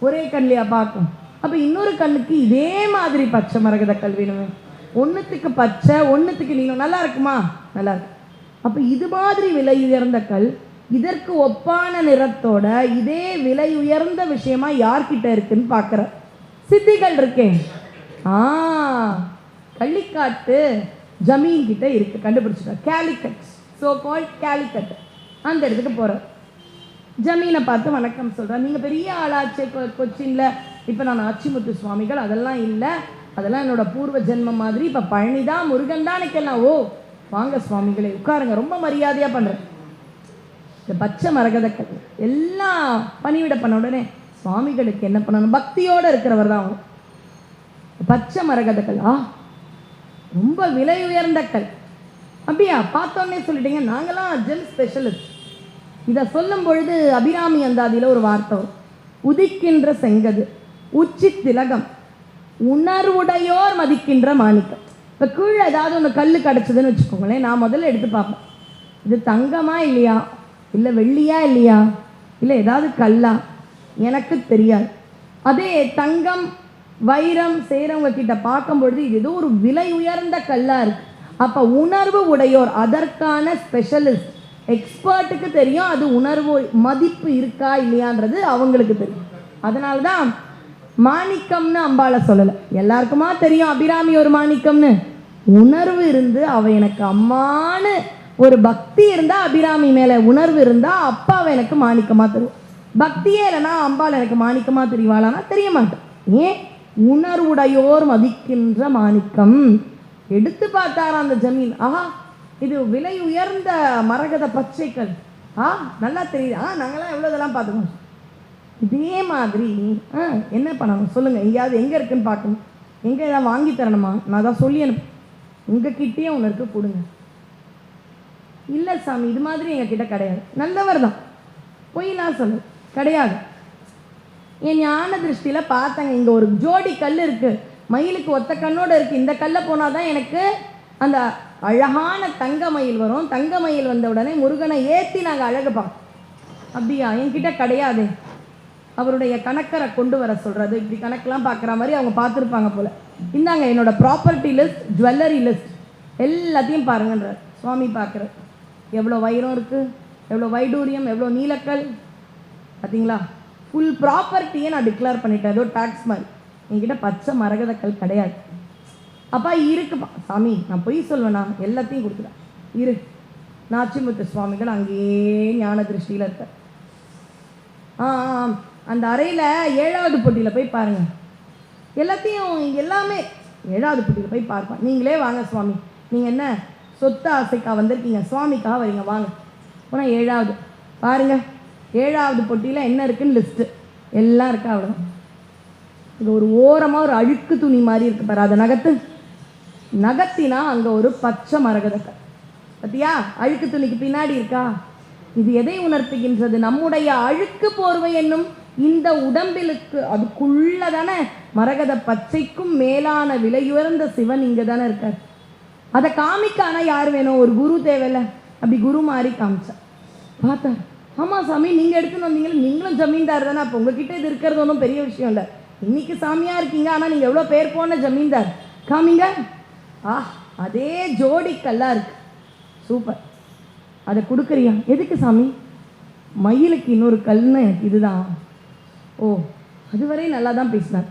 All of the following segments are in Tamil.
ஒரே கல்லையா பார்க்கும். அப்போ இன்னொரு கல்லுக்கு இதே மாதிரி பச்சை மரகத கல் வேணுமே. ஒன்றுத்துக்கு பச்சை ஒன்றுத்துக்கு நீளம். நல்லா இருக்குமா? நல்லா இருக்கு. அப்போ இது மாதிரி விலை உயர்ந்த கல் இதற்கு ஒப்பான நிறத்தோட இதே விலை உயர்ந்த விஷயமா யார்கிட்ட இருக்குன்னு பார்க்குற சித்திகள் இருக்கேன் ஆ கள்ளிக்காட்டு ஜமீன் கிட்ட இருக்கு. கண்டுபிடிச்சிட்டா கேலிக்கட் ஸோ கால் கேலிக்கட் அந்த இடத்துக்கு போகிறோம் ஜமீனை பார்த்து வணக்கம் சொல்கிறேன் நீங்கள் பெரிய ஆளாச்சே கொ கொச்சின்ல. இப்போ நான் அச்சிமுத்து சுவாமிகள் அதெல்லாம் இல்லை. அதெல்லாம் என்னோட பூர்வ ஜென்மம் மாதிரி. இப்போ பழனி தான் முருகன் தான் நிற்கலாம் ஓ வாங்க சுவாமிகளே உட்காருங்க. ரொம்ப மரியாதையாக பண்ணுறேன் இந்த பச்சை மரகதக்கள் எல்லாம் பணிவிட பண்ண உடனே சுவாமிகளுக்கு என்ன பண்ணணும்? பக்தியோடு இருக்கிறவர் தான் அவங்க. பச்சை மரகதக்கல் ஆ ரொம்ப விலை உயர்ந்த கல் அப்படியா? பார்த்தோன்னே சொல்லிட்டீங்க. நாங்களாம் ஜென் ஸ்பெஷலிஸ்ட். இதை சொல்லும் பொழுது அபிராமி அந்தாதியில் ஒரு வார்த்தை வரும். உதிக்கின்ற செங்கது உச்சி திலகம் உணர்வுடையோர் மதிக்கின்ற மாணிக்கம். இப்போ கீழே ஏதாவது ஒன்று கல் கிடச்சிதுன்னு வச்சுக்கோங்களேன் நான் முதல்ல எடுத்து பார்ப்பேன். இது தங்கமா இல்லையா? இல்லை வெள்ளியா இல்லையா? இல்லை ஏதாவது கல்லா? எனக்கு தெரியாது. அதே தங்கம் வைரம் செய்கிறவங்க கிட்ட பார்க்கும்பொழுது இது ஏதோ ஒரு விலை உயர்ந்த கல்லாக இருக்குது அப்போ உணர்வு உடையோர் அதற்கான ஸ்பெஷலிஸ்ட் எக்ஸ்பர்ட்டுக்கு தெரியும். அது உணர்வு மதிப்பு இருக்கா இல்லையான்றது அவங்களுக்கு தெரியும். அதனால தான் மாணிக்கம்னு அம்பாளை சொல்லலை. எல்லாருக்குமா தெரியும் அபிராமி ஒரு மாணிக்கம்னு? உணர்வு இருந்து அவ எனக்கு அம்மானு ஒரு பக்தி இருந்தா அபிராமி மேல உணர்வு இருந்தா அப்பா அவ எனக்கு மாணிக்கமா தரும் பக்தியே இல்லைன்னா அம்பாள் எனக்கு மாணிக்கமா தெரியவாளானா தெரிய மாட்டேன் ஏன்? உணர்வுடையோர் மதிக்கின்ற மாணிக்கம். எடுத்து பார்த்தாரா அந்த ஜமீன். ஆஹா இது விலை உயர்ந்த மரகத பச்சைக்கல் ஆ நல்லா தெரியுது. ஆ நாங்களாம் எவ்வளோ இதெல்லாம் பார்த்துக்கோம் இதே மாதிரி ஆ என்ன பண்ணணும்? சொல்லுங்கள் எங்கேயாவது எங்கே இருக்குன்னு பார்க்கணும். எங்கே ஏதாவது வாங்கி தரணுமா? நான் தான் சொல்லி அனுப்பு உங்கள் கிட்டேயே ஒன்று இருக்கு கொடுங்க. இல்லை சாமி இது மாதிரி எங்கள் கிட்ட கிடையாது. நல்லவர் தான். பொய்லாம் சொல்லு. கிடையாது. என் ஞான திருஷ்டியில் பார்த்தேங்க. இங்கே ஒரு ஜோடி கல் இருக்குது மயிலுக்கு ஒத்த கண்ணோடு இருக்குது இந்த கல்லை போனால் தான் எனக்கு அந்த அழகான தங்க மயில் வரும். தங்க மயில் வந்த உடனே முருகனை ஏற்றி நாங்கள் அழகு பார்ப்போம் அப்படியா? என்கிட்ட கிடையாது. அவருடைய கணக்கரை கொண்டு வர சொல்கிறது இப்படி கணக்கெலாம் பார்க்குற மாதிரி அவங்க பார்த்துருப்பாங்க போல். இந்தாங்க என்னோடய ப்ராப்பர்ட்டி லிஸ்ட் ஜுவல்லரி லிஸ்ட் எல்லாத்தையும் பாருங்கன்ற சுவாமி பார்க்குற எவ்வளோ வைரம் இருக்குது எவ்வளோ வைடூரியம்? எவ்வளோ நீலக்கல்? பார்த்தீங்களா? ஃபுல் ப்ராப்பர்ட்டியை நான் டிக்ளேர் பண்ணிட்டேன். ஏதோ டேக்ஸ் மாதிரி. என்கிட்ட பச்சை மரகதக்கல் கிடையாது. அப்பா இருக்குப்பா சாமி நான் பொய் சொல்வேனா? எல்லாத்தையும் கொடுத்துட்டேன். இரு. நாச்சிமுத்து சுவாமிகள் அங்கேயே ஞான திருஷ்டியில் இருக்க ஆ ஆ, ஆ. அந்த அறையில் ஏழாவது போட்டியில் போய் பாருங்கள் எல்லாத்தையும் எல்லாமே ஏழாவது போட்டியில் போய் பார்ப்பேன். நீங்களே வாங்க சுவாமி. நீங்கள் என்ன? சொத்து ஆசைக்காக வந்திருக்கீங்க. சுவாமிக்காக வரீங்க. வாங்க. போனால் ஏழாவது. பாருங்கள் ஏழாவது பொட்டியில் என்ன இருக்குன்னு லிஸ்ட்டு எல்லாம் இருக்கா அவ்வளோதான் இது ஒரு ஓரமாக ஒரு அழுக்கு துணி மாதிரி இருக்கு பாரு. அதை நகர்த்து. நகத்தினா அங்கே ஒரு பச்சை மரகதக்கல் பத்தியா? அழுக்கு துணிக்கு பின்னாடி இருக்கா? இது எதை உணர்த்துகின்றது? நம்முடைய அழுக்கு போர்வை என்னும் இந்த உடம்பிலுக்கு அதுக்குள்ள தானே மரகத பச்சைக்கும் மேலான விலையுயர்ந்த சிவன் இங்கே தானே இருக்கார். அதை காமிக்க ஆனால் யார் வேணும் ஒரு குரு தேவையில்ல. அப்படி குரு மாதிரி காமிச்சா பார்த்தார். ஆமாம் சாமி நீங்கள் எடுத்துன்னு வந்தீங்களே நீங்களும் ஜமீன்தார் தானே. அப்போ உங்ககிட்ட இது இருக்கிறது ஒன்றும் பெரிய விஷயம் இல்லை. இன்னைக்கு சாமியாக இருக்கீங்க ஆனால் நீங்கள் எவ்வளோ பேர் போன ஜமீன்தார்? காமிங்க. ஆ அதே ஜோடி கல்லா இருக்கு. சூப்பர். அதை கொடுக்குறியா? எதுக்கு சாமி? மயிலுக்கு இன்னொரு கல்னு எனக்கு இதுதான். ஓ அதுவரை நல்லா தான் பேசினார்.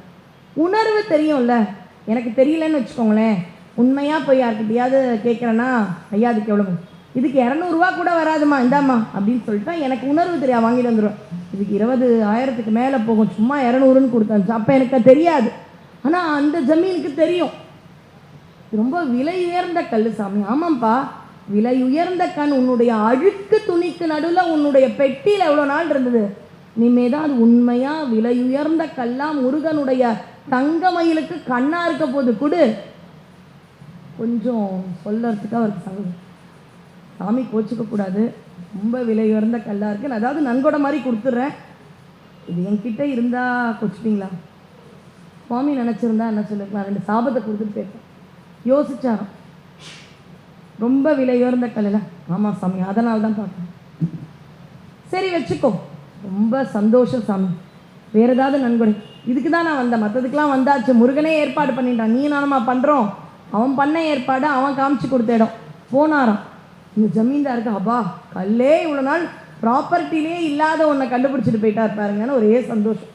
உணர்வு தெரியும்ல? எனக்கு தெரியலன்னு வச்சுக்கோங்களேன். உண்மையாக போய் யார்கிட்டையாவது கேட்குறேன்னா ஐயா அதுக்கு எவ்வளோ இதுக்கு இரநூறுவா கூட வராதுமா இந்தாம்மா அப்படின்னு சொல்லிட்டா எனக்கு உணர்வு தெரியா வாங்கிட்டு வந்துடுவேன் இதுக்கு இருபது ஆயிரத்துக்கு மேலே போகும். சும்மா இரநூறுன்னு கொடுத்தாச்சு அப்போ எனக்கு தெரியாது. ஆனால் அந்த ஜமீனுக்கு தெரியும். ரொம்ப விலை உயர்ந்த கல் சாமி. ஆமாம்ப்பா விலை உயர்ந்த கண் உன்னுடைய அழுக்கு துணிக்கு நடுவில் உன்னுடைய பெட்டியில் எவ்வளோ நாள் இருந்தது? இனிமே தான் அது உண்மையாக விலை உயர்ந்த கல்லாம் முருகனுடைய தங்க மயிலுக்கு இருக்க போது கொடு. கொஞ்சம் சொல்லறதுக்கு அவருக்கு சாமி சாமி கோச்சிக்க கூடாது. ரொம்ப விலை உயர்ந்த கல்லாக இருக்கு. நான் அதாவது நன்கொடை மாதிரி கொடுத்துட்றேன் இது என்கிட்ட இருந்தால் கொச்சிட்டிங்களா சுவாமி நினச்சிருந்தா என்ன சொல்லிருக்கலாம் ரெண்டு சாபத்தை கொடுத்துட்டு போயிருக்கேன் யோசிச்சாராம். ரொம்ப விலை உயர்ந்த கல்லில். ஆமாம் சாமி அதனால தான் பார்த்தேன். சரி வச்சுக்கோ. ரொம்ப சந்தோஷம் சாமி. வேற ஏதாவது நன்கொடை. இதுக்கு தான் நான் வந்தேன். மற்றதுக்கெலாம் வந்தாச்சு. முருகனே ஏற்பாடு பண்ணிட்டான். நீ நானுமா பண்ணுறோம் அவன் பண்ண ஏற்பாடு அவன் காமிச்சு கொடுத்த இடம். போனாராம். இந்த ஜமீன்தாருக்கு அப்பா கல்லே இவ்வளோ நாள் ப்ராப்பர்ட்டிலே இல்லாத ஒன்றை கண்டுபிடிச்சிட்டு போயிட்டார் பாருங்கன்னு ஒரே சந்தோஷம்.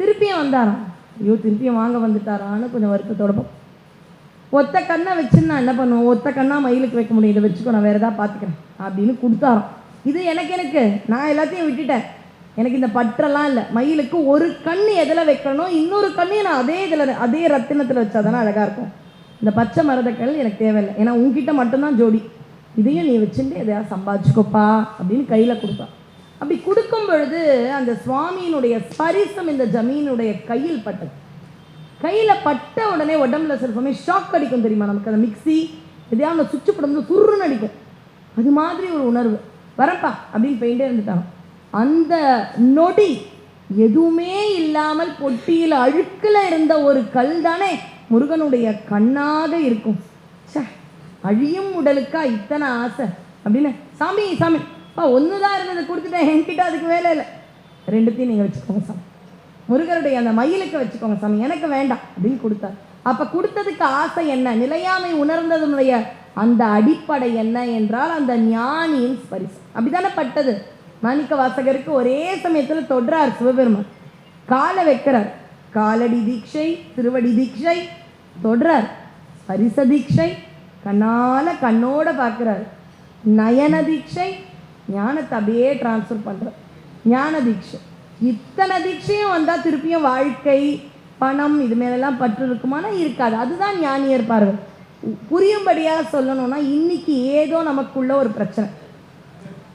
திருப்பியும் வந்தாராம். ஐயோ திருப்பியும் வாங்க வந்துட்டாரான்னு கொஞ்சம் வருத்தத்தோட ஒத்த கண்ணை வச்சு நான் என்ன பண்ணுவேன்? ஒத்த கண்ணா மயிலுக்கு வைக்க முடியும். இதை வச்சுக்கோ நான் வேறு எதாவது பார்த்துக்கிறேன். அப்படின்னு கொடுத்தாரோம். இது எனக்கு எனக்கு. நான் எல்லாத்தையும் விட்டுட்டேன். எனக்கு இந்த பற்றெல்லாம் இல்லை. மயிலுக்கு ஒரு கண் எதில் வைக்கணும் இன்னொரு கண்ணையும் நான் அதே இதில் அதே ரத்தினத்தில் வச்சா தானே அழகாக இருக்கும். இந்த பச்சை மரதக்கல் எனக்கு தேவையில்லை. ஏன்னா உங்ககிட்ட மட்டும்தான் ஜோடி. இதையும் நீ வச்சுட்டு எதையாவது சம்பாதிச்சுக்கோப்பா அப்படின்னு கையில் கொடுத்தான். அப்படி கொடுக்கும் பொழுது அந்த சுவாமியினுடைய ஸ்பரிசம் இந்த ஜமீனுடைய கையில் பட்டது. கையில் பட்ட உடனே உடம்புல சில ஷாக் அடிக்கும் தெரியுமா நமக்கு? அந்த மிக்ஸி எதையாவது அந்த சுவிட்ச் போடும்போது சுருன்னு அடிக்கும். அது மாதிரி ஒரு உணர்வு. வரப்பா அப்படின்னு போயிட்டே இருந்துட்டாங்க அந்த நொடி எதுவுமே இல்லாமல் பொட்டியில் அழுக்கில் இருந்த ஒரு கல் தானே முருகனுடைய கண்ணாக இருக்கும். ச்சே அழியும் உடலுக்கா இத்தனை ஆசை? அப்படின்னு சாமி சாமி அப்பா ஒன்று தான் இருந்தது கொடுத்துட்டேன். என்கிட்ட அதுக்கு வேலை இல்லை. ரெண்டுத்தையும் நீங்கள் வச்சுக்கோங்க சாமி. முருகருடைய அந்த மயிலுக்கு வச்சுக்கோங்க சாமி எனக்கு வேண்டாம் அப்படின்னு கொடுத்தார். அப்ப கொடுத்ததுக்கு ஆசை என்ன? நிலையாமை உணர்ந்ததனுடைய அந்த அடிப்படை என்ன என்றால் அந்த ஞானியின் ஸ்பரிசம் அப்படிதானே பட்டது? மாணிக்க வாசகருக்கு ஒரே சமயத்தில் தொடுறார் சிவபெருமான். காலை வைக்கிறார். காலடி தீட்சை திருவடி தீட்சை தொடுறார். ஸ்பரிச தீட்சை கண்ணால கண்ணோட பார்க்கிறார். நயன தீட்சை ஞானத்தை அப்படியே டிரான்ஸ்ஃபர் பண்ணுறார் ஞான தீட்சை. இத்தனை தீட்சையும் வந்தால் திருப்பியும் வாழ்க்கை பணம் இது மேலெல்லாம் பற்று இருக்குமானா இருக்காது. அதுதான் ஞானியர் பார்வை. புரியும்படியாக சொல்லணும்னா இன்னைக்கு ஏதோ நமக்குள்ள ஒரு பிரச்சனை.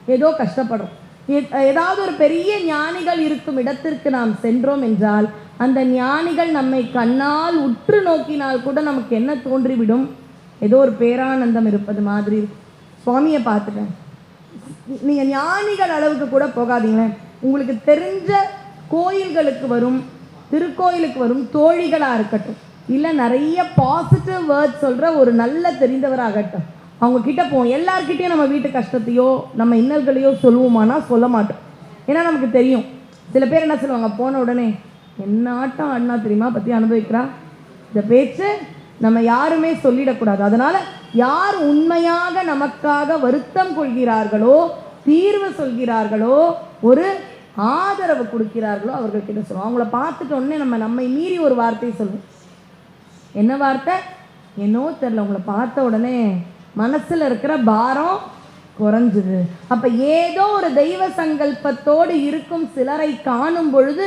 ஏதோ கஷ்டப்படுறோம் எ- ஏதாவது ஒரு பெரிய ஞானிகள் இருக்கும் இடத்திற்கு நாம் சென்றோம் என்றால் அந்த ஞானிகள் நம்மை கண்ணால் உற்று நோக்கினால் கூட நமக்கு என்ன தோன்றிவிடும்? ஏதோ ஒரு பேரானந்தம் இருப்பது மாதிரி சுவாமியை பார்த்துட்டேன். நீங்கள் ஞானிகள் அளவுக்கு கூட போகாதீங்களேன் உங்களுக்கு தெரிஞ்ச கோயில்களுக்கு வரும் திருக்கோயிலுக்கு வரும் தோழிகளாக இருக்கட்டும். இல்லை நிறைய பாசிட்டிவ் வேர்ட்ஸ் சொல்கிற ஒரு நல்ல தெரிந்தவராகட்டும். அவங்க கிட்ட போவோம். எல்லார்கிட்டையும் நம்ம வீட்டு கஷ்டத்தையோ நம்ம இன்னல்களையோ சொல்லுவோமானா சொல்ல மாட்டோம். ஏன்னா நமக்கு தெரியும். சில பேர் என்ன சொல்லுவாங்க? போன உடனே என்ன ஆட்டம் ஆடினா தெரியுமா? பற்றி அனுபவிக்கிறா? இந்த பேச்சு நம்ம யாருமே சொல்லிடக்கூடாது. அதனால் யார் உண்மையாக நமக்காக வருத்தம் கொள்கிறார்களோ தீர்வு சொல்கிறார்களோ ஒரு ஆதரவு கொடுக்கிறார்களோ அவர்கள் கிட்ட சொல்லுவோம் அவங்கள பார்த்துட்டோன்னே நம்ம நம்மை மீறி ஒரு வார்த்தை சொல்லுவோம் என்ன வார்த்தை? என்னோ தெரில உங்களை பார்த்த உடனே மனசில் இருக்கிற பாரம் குறைஞ்சுது. அப்போ ஏதோ ஒரு தெய்வ சங்கல்பத்தோடு இருக்கும் சிலரை காணும் பொழுது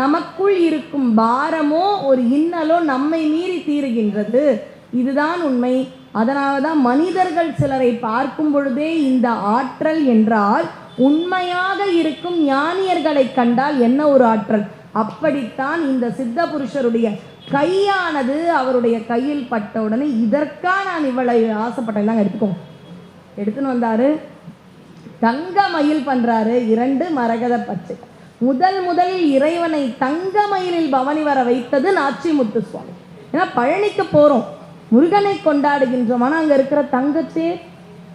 நமக்குள் இருக்கும் பாரமோ ஒரு இன்னலோ நம்மை மீறி தீருகின்றது. இதுதான் உண்மை. அதனால தான் மனிதர்கள் சிலரை பார்க்கும் பொழுதே இந்த ஆற்றல் என்றால் உண்மையாக இருக்கும் ஞானியர்களை கண்டால் என்ன ஒரு ஆற்றல்? அப்படித்தான் இந்த சித்த புருஷருடைய கையானது அவருடைய கையில் பட்ட உடனே இதற்கா நான் இவ்வளவு ஆசைப்பட்டேன் தாங்க எடுத்துக்கோங்க எடுத்துன்னு வந்தாரு. தங்க மயில் பண்றாரு. இரண்டு மரகத பச்சை. முதல் முதலில் இறைவனை தங்க மயிலில் பவனி வர வைத்தது நாச்சிமுத்து சுவாமி. ஏன்னா பழனிக்கு போறோம். முருகனை கொண்டாடுகின்றோம். ஆனால் அங்க இருக்கிற தங்கத்தேர்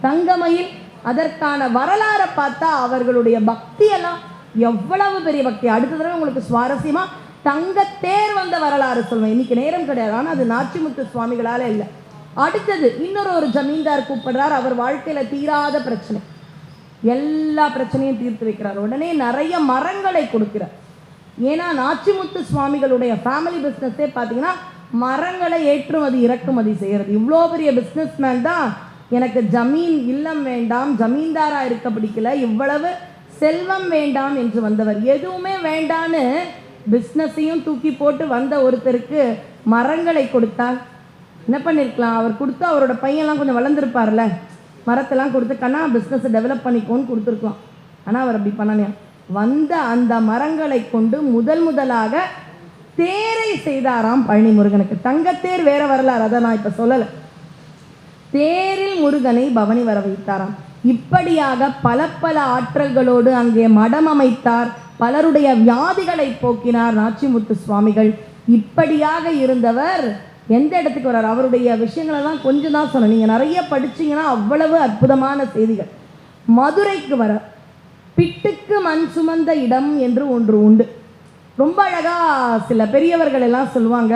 தங்கமயில் அதற்கான வரலாறை பார்த்தா அவர்களுடைய பக்தியெல்லாம் எவ்வளவு பெரிய பக்தி. அடுத்த தடவை உங்களுக்கு சுவாரஸ்யமா தங்கத்தேர் வந்த வரலாறு சொல்லுவேன் இன்னைக்கு நேரம் கிடையாது. ஆனால் அது நாச்சிமுத்து சுவாமிகளால இல்லை. அடுத்தது இன்னொரு ஒரு ஜமீன்தார் கூப்பிடுறார். அவர் வாழ்க்கையில தீராத பிரச்சனை. எல்லா பிரச்சனையும் தீர்த்து வைக்கிறார். உடனே நிறைய மரங்களை கொடுக்கிறார். ஏன்னா நாச்சிமுத்து சுவாமிகளுடைய ஃபேமிலி பிஸ்னஸே பார்த்தீங்கன்னா மரங்களை ஏற்றுமதி இறக்குமதி செய்கிறது இவ்வளோ பெரிய பிஸ்னஸ்மேன் தான் எனக்கு ஜமீன் இல்லம் வேண்டாம் ஜமீன்தாரா இருக்க பிடிக்கல இவ்வளவு செல்வம் வேண்டாம் என்று வந்தவர். எதுவுமே வேண்டான்னு பிஸ்னஸையும் தூக்கி போட்டு வந்த ஒருத்தருக்கு மரங்களை கொடுத்தால் என்ன பண்ணியிருக்கலாம் அவர் கொடுத்து அவரோட பையன்லாம் கொஞ்சம் வளர்ந்துருப்பார்ல. மரத்தெல்லாம் கொடுத்து கண்ணா பிஸ்னஸை டெவலப் பண்ணிக்கோன்னு கொடுத்துருக்கலாம். ஆனால் அவர் அப்படி பண்ணலையா? வந்த அந்த மரங்களை கொண்டு முதல் முதலாக தேரை செய்தாராம் பழனி முருகனுக்கு தங்கத்தேர் வேற வரலாறு அதை நான் இப்போ சொல்லலை. தேரில் முருகனை பவனி வர வைத்தாராம் இப்படியாக பல பல ஆற்றல்களோடு அங்கே மடம் அமைத்தார். பலருடைய வியாதிகளை போக்கினார் நாச்சிமுத்து சுவாமிகள். இப்படியாக இருந்தவர் எந்த இடத்துக்கு வர்றார்? அவருடைய விஷயங்களெல்லாம் கொஞ்சம் தான் சொன்னேன் நீங்கள் நிறைய படிச்சீங்கன்னா அவ்வளவு அற்புதமான செய்திகள். மதுரைக்கு வர பிட்டுக்கு மண் சுமந்த இடம் என்று ஒன்று உண்டு. ரொம்ப அழகாக சில பெரியவர்கள் எல்லாம் சொல்லுவாங்க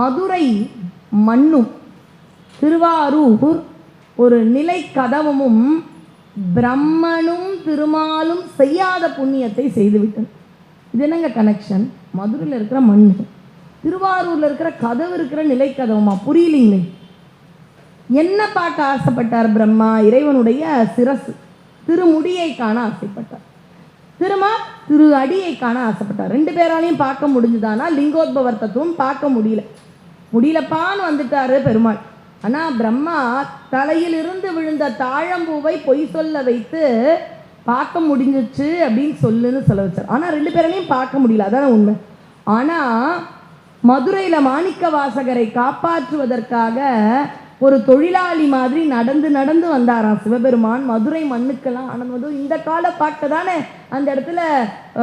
மதுரை மண்ணும் திருவாரூர் ஒரு நிலை கதவமும் பிரம்மனும் திருமாலும் செய்யாத புண்ணியத்தை செய்துவிட்டது. இது என்னங்க கனெக்ஷன் மதுரையில் இருக்கிற மண். திருவாரூரில் இருக்கிற கதவு இருக்கிற நிலை கதவுமா? புரியலீங்களே. என்ன பார்க்க ஆசைப்பட்டார் பிரம்மா? இறைவனுடைய சிரசு. திருமுடியை காண ஆசைப்பட்டார். திருமா? திரு அடியை காண ஆசைப்பட்டார். ரெண்டு பேராலையும் பார்க்க முடிஞ்சுதானா? லிங்கோத்பவர் தத்துவம் பார்க்க முடியல. முடியலப்பான்னு வந்துட்டாரு பெருமாள். ஆனால் பிரம்மா தலையிலிருந்து விழுந்த தாழம்பூவை பொய் சொல்ல வைத்து பார்க்க முடிஞ்சிச்சு அப்படின்னு சொல்லுன்னு சொல்ல வச்சார். ஆனால் ரெண்டு பேராலையும் பார்க்க முடியல அதான உண்மை. ஆனால் மதுரையில் மாணிக்க வாசகரை காப்பாற்றுவதற்காக ஒரு தொழிலாளி மாதிரி நடந்து நடந்து வந்தாராம் சிவபெருமான். மதுரை மண்ணுக்கெல்லாம் ஆனது இந்த கால பாட்டு தானே அந்த இடத்துல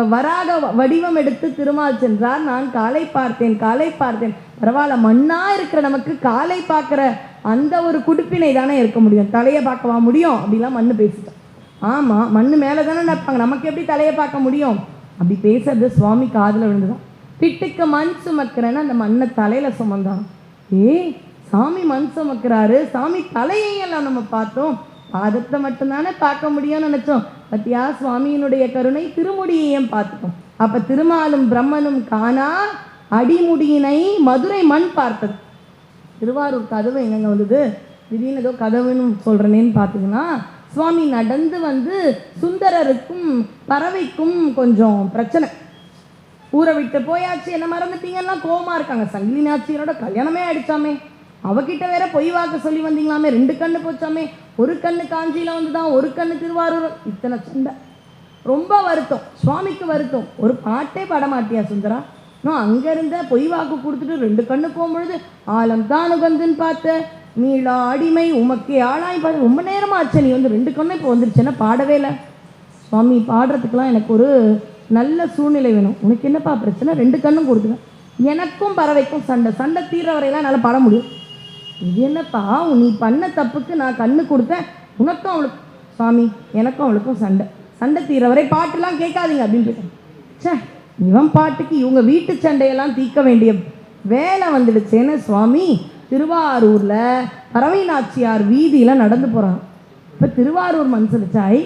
வராக வ- வடிவம் எடுத்து திருமால் சென்றார். நான் காலை பார்த்தேன் காலை பார்த்தேன். பரவாயில்ல மண்ணாக இருக்கிற நமக்கு காலை பார்க்குற அந்த ஒரு குடுப்பினை தானே இருக்க முடியும். தலையை பார்க்கவா முடியும்? அப்படிலாம் மண்ணு பேசிட்டோம். ஆமாம் மண்ணு மேலே தானே நடப்பாங்க. நமக்கு எப்படி தலையை பார்க்க முடியும்? அப்படி பேசுறது சுவாமி காதில் விழுந்துதான். பிட்டுக்கு மண் சுமக்கிறேன்னு அந்த மண்ணை தலையில் சுமந்தான். ஏய் சாமி மண் சுமக்கிறாரு. சாமி தலையையெல்லாம் நம்ம பார்த்தோம். பாதத்தை மட்டும்தானே பார்க்க முடியும்னு நினச்சோம். பத்தியா சுவாமியினுடைய கருணை திருமுடியையும் பார்த்துட்டோம். அப்போ திருமாலும் பிரம்மனும் காணா அடிமுடியினை மதுரை மண் பார்த்தது. திருவாரூர் கதவு எங்கங்க வந்தது? திடீர்னு ஏதோ கதவுன்னு சொல்கிறேனேன்னு பார்த்தீங்கன்னா சுவாமி நடந்து வந்து சுந்தரருக்கும் பறவைக்கும் கொஞ்சம் பிரச்சனை. ஊரை விட்டு போயாச்சு. என்ன மறந்துட்டீங்கன்னா கோமா இருக்காங்க. சங்கிலி நாச்சியரோட கல்யாணமே ஆயிடுச்சாமே. அவகிட்ட வேற பொய் வாக்கு சொல்லி வந்தீங்களாமே. ரெண்டு கண்ணு போச்சாமே. ஒரு கண்ணு காஞ்சியில வந்துதான் ஒரு கண்ணு திருவாரூர். இத்தனை சண்டை. ரொம்ப வருத்தம். சுவாமிக்கு வருத்தம். ஒரு பாட்டே பாட மாட்டியா சுந்தரா? நான் அங்கே இருந்த பொய் வாக்கு கொடுத்துட்டு ரெண்டு கண்ணு போகும்பொழுது ஆலம் தான் உகந்துன்னு பார்த்த மீளா அடிமை உமக்கே ஆளாய் பார்த்து ரொம்ப நேரமா ஆச்சு நீ வந்து ரெண்டு கண்ணும் இப்போ வந்துருச்சுன்னா பாடவே இல்லை. சுவாமி பாடுறதுக்கெலாம் எனக்கு ஒரு நல்ல சூழ்நிலை வேணும். உனக்கு என்னப்பா பிரச்சனை? ரெண்டு கண்ணும் கொடுத்துருவேன் எனக்கும் பறவைக்கும் சண்டை. சண்டை தீர்ற வரையெல்லாம் என்னால் பாட முடியும். இது என்னப்பா? நீ பண்ண தப்புக்கு நான் கண்ணு கொடுத்தேன். உனக்கும் அவளுக்கு சுவாமி எனக்கும் அவளுக்கும் சண்டை. சண்டை தீர வரை பாட்டுலாம் கேட்காதீங்க அப்படின்னு கேட்டேன். ச்சே! இவன் பாட்டுக்கு இவங்க வீட்டு சண்டையெல்லாம் தீர்க்க வேண்டிய வேலை வந்துடுச்சேன்னு சுவாமி திருவாரூரில் பறவைநாச்சியார் வீதியில் நடந்து போகிறான் இப்போ திருவாரூர் மனசுச்சாய்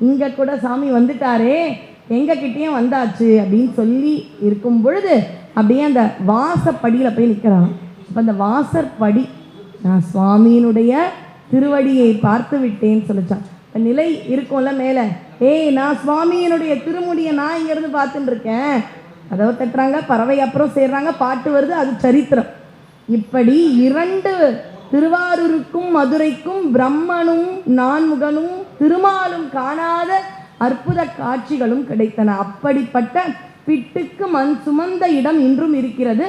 இங்கே கூட சாமி வந்துட்டாரே எங்ககிட்டேயும் வந்தாச்சு அப்படின்னு சொல்லி இருக்கும் பொழுது அப்படியே அந்த வாசப்படியில் போய் நிற்கிறான் இப்போ அந்த வாசற்படி நான் சுவாமியினுடைய திருவடியை பார்த்து விட்டேன்னு சொல்லிச்சான். நிலை இருக்கும்ல மேலே. ஏய் நான் சுவாமியினுடைய திருமுடியை நான் இங்கேருந்து பார்த்துட்டு இருக்கேன் கதவை தட்டுறாங்க பறவை அப்புறம் சேர்றாங்க பாட்டு வருது அது சரித்திரம். இப்படி இரண்டு திருவாரூருக்கும் மதுரைக்கும் பிரம்மனும் நான்முகனும் திருமாலும் காணாத அற்புத காட்சிகளும் கிடைத்தன. அப்படிப்பட்ட பிட்டுக்கு மண் சுமந்த இடம் இன்றும் இருக்கிறது.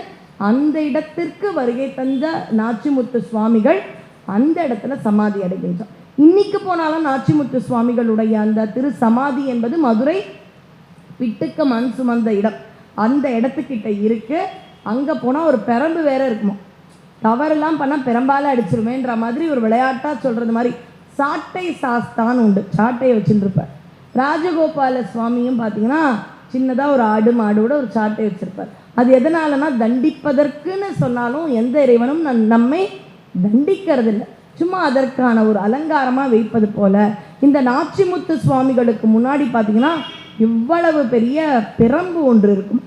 அந்த இடத்திற்கு வருகை தந்த நாச்சிமுத்து சுவாமிகள் அந்த இடத்துல சமாதி அடைகின்றார். இன்னைக்கு போனாலும் நாச்சிமுத்து சுவாமிகளுடைய அந்த திரு சமாதி என்பது மதுரை பிட்டுக்கு மண் சுமந்த இடம். அந்த இடத்துக்கிட்ட இருக்கு. அங்கே போனால் ஒரு பெரம்பு வேற இருக்குமோ? தவறெல்லாம் பண்ணால் பெரம்பால அடிச்சிருவேன்ற மாதிரி ஒரு விளையாட்டாக சொல்கிறது மாதிரி சாட்டை சாஸ்தான் உண்டு. சாட்டையை வச்சுருப்பார் ராஜகோபால சுவாமியும் பார்த்தீங்கன்னா சின்னதாக ஒரு ஆடு மாடோட ஒரு சாட்டை வச்சுருப்பார். அது எதனாலனா தண்டிப்பதற்குன்னு சொன்னாலும் எந்த இறைவனும் நம்- நம்மை தண்டிக்கிறது இல்லை சும்மா அதற்கான ஒரு அலங்காரமாக வைப்பது போல இந்த நாச்சிமுத்து சுவாமிகளுக்கு முன்னாடி பார்த்தீங்கன்னா இவ்வளவு பெரிய பிரம்பு ஒன்று இருக்கும்.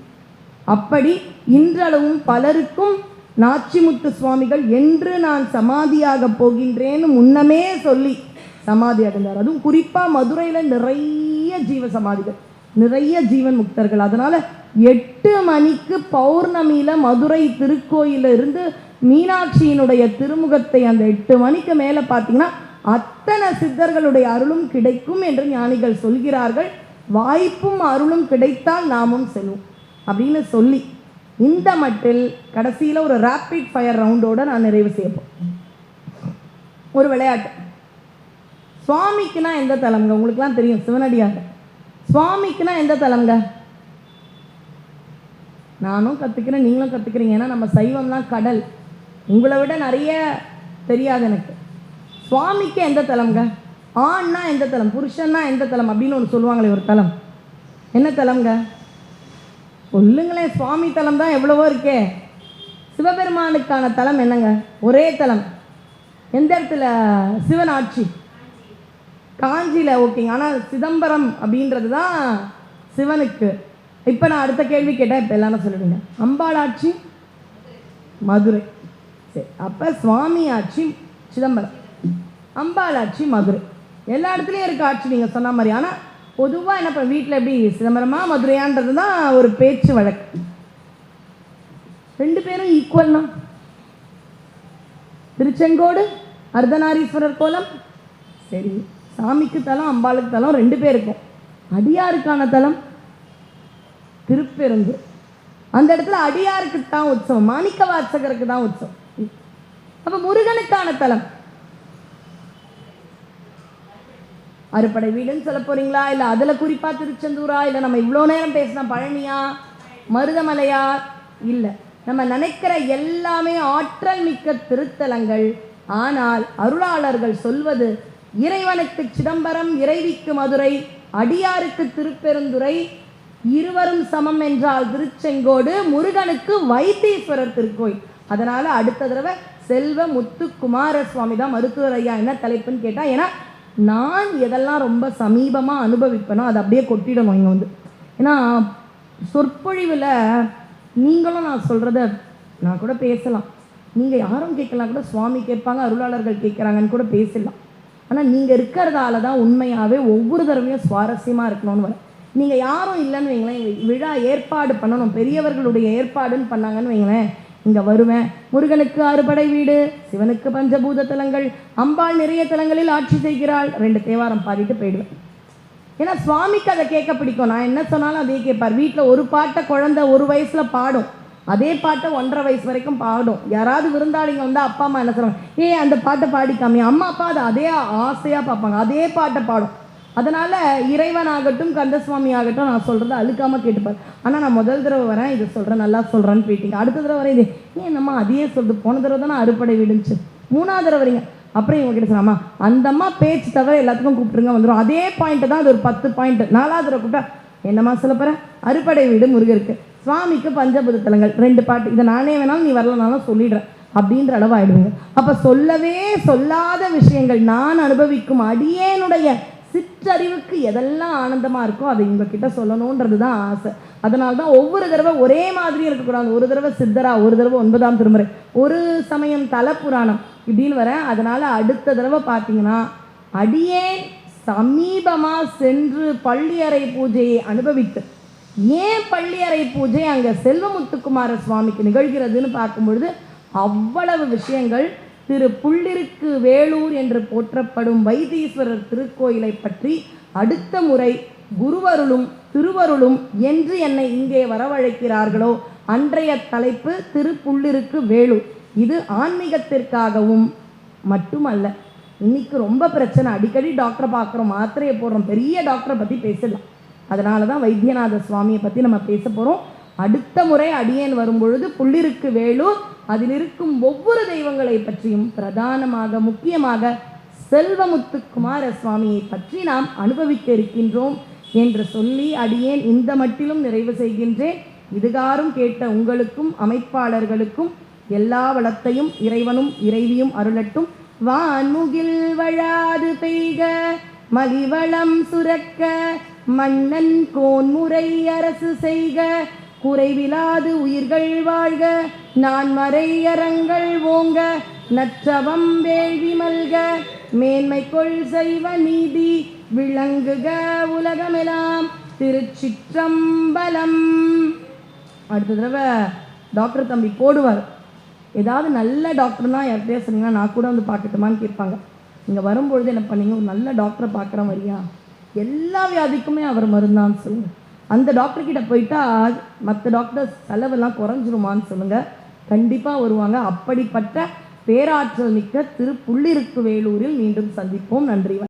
அப்படி இன்றளவும் பலருக்கும் நாச்சிமுத்து சுவாமிகள் என்று நான் சமாதியாக போகின்றேன்னு முன்னமே சொல்லி சமாதியாக இருந்தார் அதுவும் குறிப்பாக மதுரையில் நிறைய ஜீவ சமாதிகள் நிறைய ஜீவன் முக்தர்கள். அதனால் எட்டு மணிக்கு பௌர்ணமியில் மதுரை திருக்கோயிலிருந்து மீனாட்சியினுடைய திருமுகத்தை அந்த எட்டு மணிக்கு மேல பார்த்தீங்கன்னா அத்தனை சித்தர்களுடைய அருளும் கிடைக்கும் என்று ஞானிகள் சொல்கிறார்கள். வாய்ப்பும் அருளும் கிடைத்தால் நாமும் செல்வோம் அப்படின்னு சொல்லி இந்த மட்டில் கடைசியில் ஒரு ரேப்பிட் ஃபயர் ரவுண்டோட நான் நிறைவு செய்யப்போம் ஒரு விளையாட்டு. சுவாமிக்குனா எந்த தலம்ங்க? உங்களுக்குலாம் தெரியும் சிவனடியாக சுவாமிக்குனா எந்த தலம்ங்க? நானும் கற்றுக்கிறேன் நீங்களும் கற்றுக்கிறீங்க ஏன்னா நம்ம சைவம்லாம் கடல். உங்களை விட நிறைய தெரியாது எனக்கு. சுவாமிக்கு எந்த தலம்ங்க? ஆண்னா எந்த தலம்? புருஷன்னா எந்த தலம்? அப்படின்னு ஒன்று சொல்லுவாங்களே ஒரு தலம். என்ன தலம்ங்க? சொல்லுங்களேன் சுவாமி தலம் தான் எவ்வளவோ இருக்கே. சிவபெருமானுக்கான தலம் என்னங்க? ஒரே தலம். எந்த இடத்துல? சிவன் ஆட்சி. காஞ்சியில் ஓகேங்க. ஆனால் சிதம்பரம் அப்படின்றது தான் சிவனுக்கு. இப்போ நான் அடுத்த கேள்வி கேட்டால் இப்போ எல்லாரும் சொல்லுவீங்க. அம்பாள் ஆட்சி மதுரை. சரி அப்போ சுவாமி ஆட்சி சிதம்பரம் அம்பாள் ஆட்சி மதுரை. எல்லா இடத்துலையும் இருக்க ஆட்சி நீங்கள் சொன்ன மாதிரி. ஆனால் பொதுவாக என்ன பண்ண வீட்டில் எப்படி சிதம்பரமா மதுரையான்றது தான் ஒரு பேச்சு வழக்கு. ரெண்டு பேரும் ஈக்குவல் தான். திருச்செங்கோடு அர்த்தநாரீஸ்வரர் கோலம். சரி சாமிக்கு தலம் அம்பாளுக்கு தலம் ரெண்டு பேருக்கும். அடியாருக்கான தலம் திருப்பெருந்து. அந்த இடத்துல அடியாருக்கு தான் உற்சவம் மாணிக்க வாசகருக்கு தான் உற்சவம். அப்ப முருகனுக்கான தலம். அறுபடை வீடுன்னு சொல்ல போறீங்களா? இல்ல அதுல குறிப்பா திருச்செந்தூரா? இல்ல நம்ம இவ்வளோ நேரம் பேசினா பழனியா? மருதமலையா? இல்ல. நம்ம நினைக்கிற எல்லாமே ஆற்றல் மிக்க திருத்தலங்கள். ஆனால் அருளாளர்கள் சொல்வது இறைவனுக்கு சிதம்பரம் இறைவிக்கு மதுரை அடியாருக்கு திருப்பெருந்துறை இருவரும் சமம் என்றால் திருச்செங்கோடு முருகனுக்கு வைத்தீஸ்வரர் திருக்கோயில். அதனால அடுத்த தடவை செல்வ முத்து தான் மருத்துவர் ஐயா என்ன தலைப்புன்னு கேட்டால் ஏன்னா நான் எதெல்லாம் ரொம்ப சமீபமாக அனுபவிப்பேனோ அதை அப்படியே கொட்டிடணும் இங்கே வந்து. ஏன்னா சொற்பொழிவில் நீங்களும் நான் சொல்கிறத நான் கூட பேசலாம். நீங்கள் யாரும் கேட்கலாம் கூட சுவாமி கேட்பாங்க அருளாளர்கள் கேட்குறாங்கன்னு கூட பேசலாம். ஆனால் நீங்கள் இருக்கிறதால தான் உண்மையாகவே ஒவ்வொரு தடவையும் சுவாரஸ்யமாக இருக்கணும்னு வரேன் நீங்கள் யாரும் இல்லைன்னு வைங்களேன் விழா ஏற்பாடு பண்ணணும் பெரியவர்களுடைய ஏற்பாடுன்னு பண்ணாங்கன்னு வைங்களேன் இங்கே வருவேன். முருகனுக்கு அறுபடை வீடு சிவனுக்கு பஞ்சபூத தலங்கள் அம்பாள் நிறைய தலங்களில் ஆட்சி செய்கிறாள். ரெண்டு தேவாரம் பாடிட்டு போயிடுவேன். ஏன்னா சுவாமிக்கு அதை கேட்க பிடிக்கும். நான் என்ன சொன்னாலும் அதே கேட்பார். வீட்டில் ஒரு பாட்டை குழந்தை ஒரு வயசுல பாடும். அதே பாட்டை ஒன்றரை வயசு வரைக்கும் பாடும். யாராவது விருந்தாளிங்க வந்து அப்பா அம்மா என்ன சொல்லுவாங்க? ஏ அந்த பாட்டை பாடிக்காமே அம்மா அப்பா அதை அதே ஆசையாக பார்ப்பாங்க. அதே பாட்டை பாடும். அதனால இறைவன் ஆகட்டும் கந்தசுவாமி ஆகட்டும் நான் சொல்றதை அழுக்காம கேட்டுப்பார். ஆனால் நான் முதல் தடவை வரேன் இதை சொல்கிறேன் நல்லா சொல்கிறேன்னு போயிட்டீங்க. அடுத்த தடவை வரேன் இது ஏன் நம்ம அதையே சொல்றது? போன தடவை தானே அறுப்படை விடுச்சு மூணாவது தடவை வரீங்க. அப்புறம் இவங்க கிட்ட சொல்லாமா அந்த அம்மா பேச்சு தவிர எல்லாத்துக்கும் கூப்பிட்டுருங்க வந்துடும் அதே பாயிண்ட்டு தான் அது ஒரு பத்து பாயிண்ட் நாலாவது தடவை கூப்பிட்டா என்னம்மா சொல்ல போகிறேன் அறுப்படை வீடு முருகருக்கு. சுவாமிக்கு பஞ்சபுதத்தலங்கள். ரெண்டு பாட்டு. இதை நானே வேணாலும் நீ வரலனாலும் சொல்லிடுறேன். அப்படின்ற அளவு ஆயிடுவீங்க. அப்போ சொல்லவே சொல்லாத விஷயங்கள் நான் அனுபவிக்கும் அடியேனுடைய சிற்றறிவுக்கு எதெல்லாம் ஆனந்தமா இருக்கோ அதை உங்ககிட்ட சொல்லணுன்றது தான் ஆசை. அதனால தான் ஒவ்வொரு தடவை ஒரே மாதிரி இருக்கக்கூடாது. ஒரு தடவை சித்தரா ஒரு தடவை ஒன்பதாம் திருமுறை. ஒரு சமயம் தல புராணம் இப்படின்னு வரேன். அதனால அடுத்த தடவை பார்த்தீங்கன்னா அடியேன் சமீபமாக சென்று பள்ளியறை பூஜையை அனுபவித்து ஏன் பள்ளியறை பூஜை அங்கே செல்வமுத்துக்குமார சுவாமிக்கு நிகழ்கிறதுன்னு பார்க்கும்பொழுது அவ்வளவு விஷயங்கள் திரு புள்ளிருக்கு வேலூர் என்று போற்றப்படும் வைத்தீஸ்வரர் திருக்கோயிலை பற்றி அடுத்த முறை குருவருளும் திருவருளும் என்று என்னை இங்கே வரவழைக்கிறார்களோ? அன்றைய தலைப்பு திருப்புள்ளிருக்கு வேலூர். இது ஆன்மீகத்திற்காகவும் மட்டுமல்ல இன்னைக்கு ரொம்ப பிரச்சனை. அடிக்கடி டாக்டரை பார்க்குறோம் மாத்திரையை போடுறோம் பெரிய டாக்டரை பற்றி பேசலாம். அதனால தான் வைத்தியநாத சுவாமியை பற்றி நம்ம பேச போகிறோம் அடுத்த முறை அடியேன் வரும்பொழுது புள்ளிருக்கு வேலூர் அதில் இருக்கும் ஒவ்வொரு தெய்வங்களை பற்றியும் பிரதானமாக முக்கியமாக செல்வமுத்து குமார சுவாமியை பற்றி நாம் அனுபவிக்க இருக்கின்றோம் என்று சொல்லி அடியேன் இந்த மட்டிலும் நிறைவு செய்கின்றேன். இதுகாரும் கேட்ட உங்களுக்கும் அமைப்பாளர்களுக்கும் எல்லா வளத்தையும் இறைவனும் இறைவியும் அருளட்டும். வான்முகில் வழாது பெய்க மலிவளம் சுரக்க மன்னன் கோன்முறை அரசு செய்க குறைவிலாது உயிர்கள் வாழ்க நான் மறையரங்கள் ஓங்க நற்றவம் வேள்வி மல்க. மேன்மை கொள் செய்வ நீதி விளங்குக உலகமெல்லாம் திருச்சிற்றம்பலம். அடுத்த தடவை டாக்டர் தம்பி போடுவார். ஏதாவது நல்ல டாக்டர்னா யார்கிட்டயா சொன்னீங்கன்னா நான் கூட வந்து பார்க்கட்டுமான்னு கேட்பாங்க. இங்கே வரும்பொழுது என்ன பண்ணீங்க? ஒரு நல்ல டாக்டரை பார்க்குற மாதிரியா? எல்லா வியாதிக்குமே அவர் மருந்தான்னு சொல்லுங்கள் அந்த டாக்டர் கிட்ட போயிட்டா மற்ற டாக்டர் செலவெல்லாம் குறைஞ்சிருமான்னு சொல்லுங்க. கண்டிப்பாக வருவாங்க. அப்படிப்பட்ட பேராற்றல் மிக்க திரு புள்ளிருக்கு வேலூரில் மீண்டும் சந்திப்போம். நன்றி.